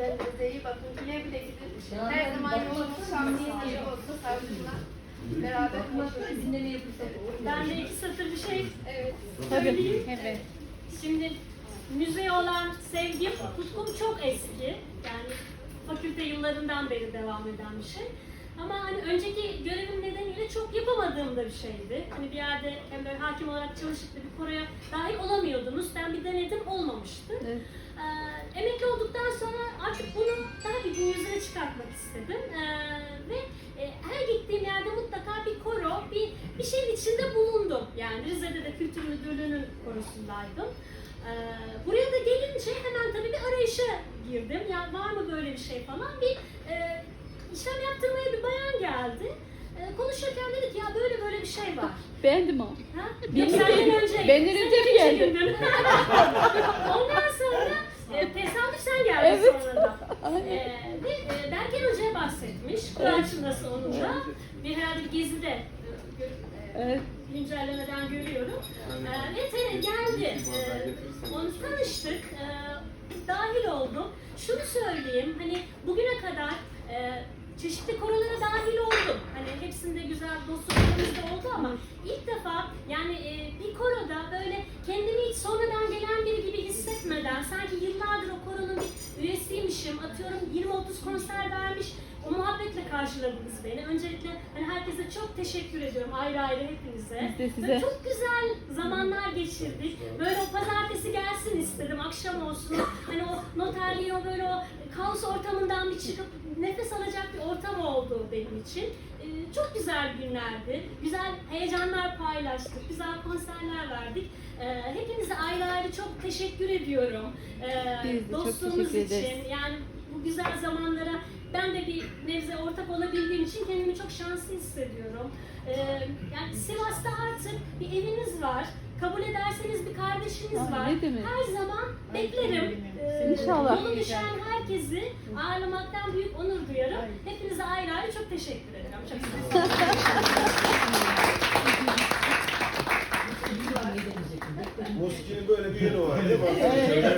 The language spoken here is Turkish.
Kendinize iyi bakın. Güle güle gidin. Her zaman yolunuz şanslı yeri olsun savcımla. Beraber konuşuruz. Ben de iki satır bir şey söyleyeyim. Şimdi müzeye olan sevgim, tutkum çok eski. Yani fakülte yıllarından beri devam eden bir şey. Ama hani önceki görevim nedeniyle çok yapamadığım da bir şeydi. Hani bir yerde hem böyle hakim olarak çalışıp da bir koroya dahil olamıyordunuz. Ben bir denedim olmamıştı. Evet. Çıkartmak istedim. Ee, ve e, her gittiğim yerde mutlaka bir koro, bir, bir şeyin içinde bulundum. Yani Rize'de de Kültür Müdürlüğü'nün korosundaydım. Ee, buraya da gelince hemen tabii bir arayışa girdim. Ya var mı böyle bir şey falan. Bir e, işlem yaptırmaya bir bayan geldi. E, konuşurken dedi ki ya böyle böyle bir şey var. Beğendim o. Ha? Yok senden önce. Benden önce mi geldi? gündün. Ondan sonra e, tesadüf sen geldin Evet. sonra da. Aynen. E, ve e, Berken Hoca'ya bahsetmiş. Kıraç'ın sonunda. Bir herhalde bir gezide e, e, Evet. güncellemeden görüyorum. E, ve te- geldi. Onu tanıştık. E, dahil oldum. Şunu söyleyeyim. Hani bugüne kadar e, çeşitli korolara dahil oldum. Hani hepsinde güzel dostluklarımız da oldu ama ilk defa yani e, bir koroda böyle kendimi hiç sonradan gelen biri gibi hissetmeden sanki üyesiymişim. Atıyorum 20-30 konser vermiş. O muhabbetle karşıladınız beni. Öncelikle hani herkese çok teşekkür ediyorum ayrı ayrı hepinize. Biz de size. Böyle çok güzel zamanlar geçirdik. Böyle o pazartesi gelsin istedim, akşam olsun. Hani o noterliğin o böyle o kaos ortamından bir çıkıp nefes alacak bir ortam oldu benim için. Ee, çok güzel günlerdi. Güzel heyecanlar paylaştık. Güzel konserler verdik. Ee, hepinize ayrı ayrı çok teşekkür ediyorum. Ee, ederiz. için. Yani bu güzel zamanlara ben de bir nebze ortak olabildiğim için kendimi çok şanslı hissediyorum. Ee, yani Sivas'ta artık bir eviniz var. Kabul ederseniz bir kardeşiniz Ay, var. ne demek. Her zaman beklerim. Ee, İnşallah. Yolu düşen herkesi ağırlamaktan büyük onur duyarım. Hepinize ayrı ayrı çok teşekkür ederim. Çok sağ olun. Moski'nin böyle bir yeri var. Değil mi?